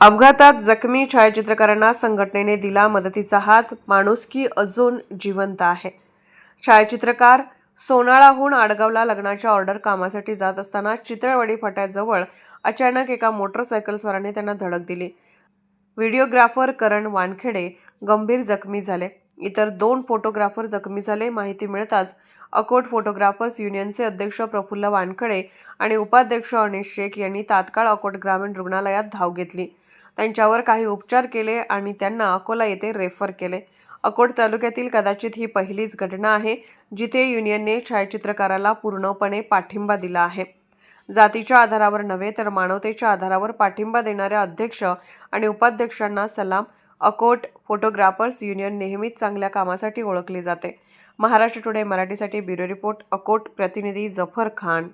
अपघातात जखमी छायाचित्रकारांना संघटनेने दिला मदतीचा हात. माणुसकी अजून जिवंत आहे? छायाचित्रकार सोनाळाहून आडगावला लग्नाच्या ऑर्डर कामासाठी जात असताना चित्रवाडी फाट्याजवळ अचानक एका मोटरसायकलस्वाराने त्यांना धडक दिली. व्हिडिओग्राफर करण वानखेडे गंभीर जखमी झाले. इतर दोन फोटोग्राफर जखमी झाले. माहिती मिळताच अकोट फोटोग्राफर्स युनियनचे अध्यक्ष प्रफुल्ल वानखडे आणि उपाध्यक्ष अनिश शेख यांनी तात्काळ अकोट ग्रामीण रुग्णालयात धाव घेतली. त्यांच्यावर काही उपचार केले आणि त्यांना अकोला येथे रेफर केले. अकोट तालुक्यातील कदाचित ही पहिलीच घटना आहे जिथे युनियनने छायाचित्रकाराला पूर्णपणे पाठिंबा दिला आहे. जातीच्या आधारावर नव्हे तर मानवतेच्या आधारावर पाठिंबा देणाऱ्या अध्यक्ष आणि उपाध्यक्षांना सलाम. अकोट फोटोग्राफर्स युनियन नेहमीच चांगल्या कामासाठी ओळखली जाते. महाराष्ट्र टुडे मराठीसाठी ब्युरो रिपोर्ट अकोट प्रतिनिधी जफर खान.